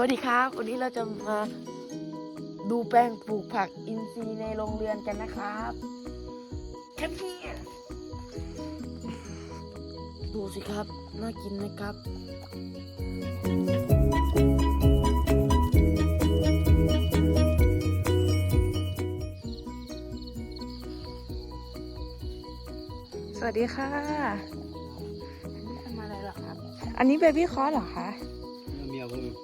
วัสดีครับ วันนี้เราจะมาดูแปลงปลูกผักอินทรีย์ในโรงเรือนกันนะครับแค่นี้ดูสิครับ น่ากินไหมครับสวัสดีค่ะนี่ทำอะไรเหรอครับ อันนี้เบบี้คอร์สเหรอคะ เมียผมข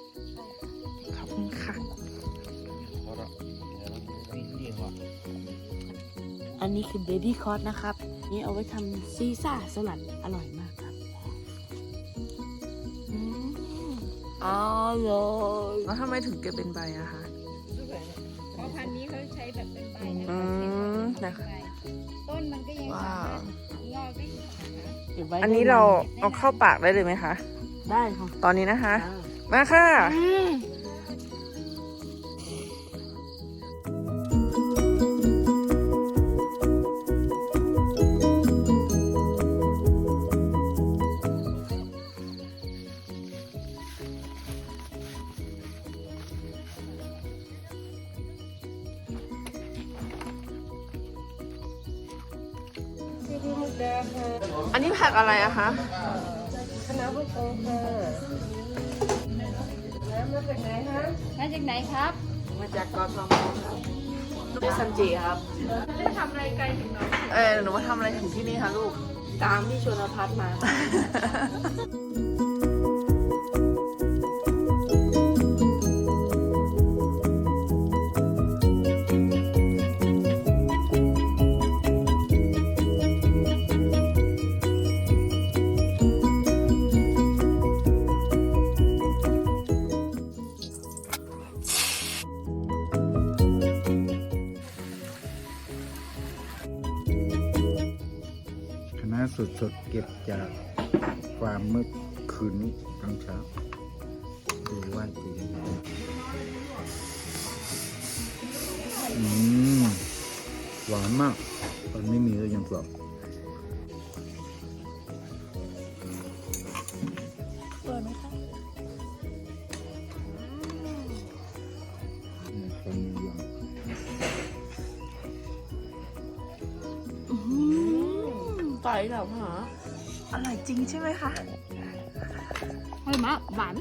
อันนี้คือเบบี้คอร์สนะครับ นี่เอาไว้ทำซีซ่าสลัดอร่อยมากครับอืมอร่อยแล้วทำไมถึงเก็บเป็นใบอะคะเพราะพันธุ์นี้เขาใช้แบบเป็นใบนะอืคะมนะคะต้นมันก็ยังว้าสาวมารถงอกได้อีกนะคะเก็บไว้อันนี้เราเอาเข้าปากได้เลยไหมคะ ได้ค่ะ ตอนนี้นะคะอ่ามาค่ะอันนี้ผักอะไรอะคะคณะพุทโธค่ะแล้วมาจากไหนคะมาจากไหนครับ มาจากกทมครับชื่อซันจิครับได้ทำอะไรไกลถึงน้องเออหนูมาทำอะไรถึงที่นี่คะลูก ตามพี่ชนพัฒน์มา สดสดๆเก็บจากฟาร์มเมื่อคืนนี้ตอนเช้าดูว่าจะยังไงอืมหวานมาก ตอนไม่มีก็ยังกรอบสวยไหมคะ ไก่เหล่าหาอร่อยจริงใช่ไหมคะอร่อยมากหวาน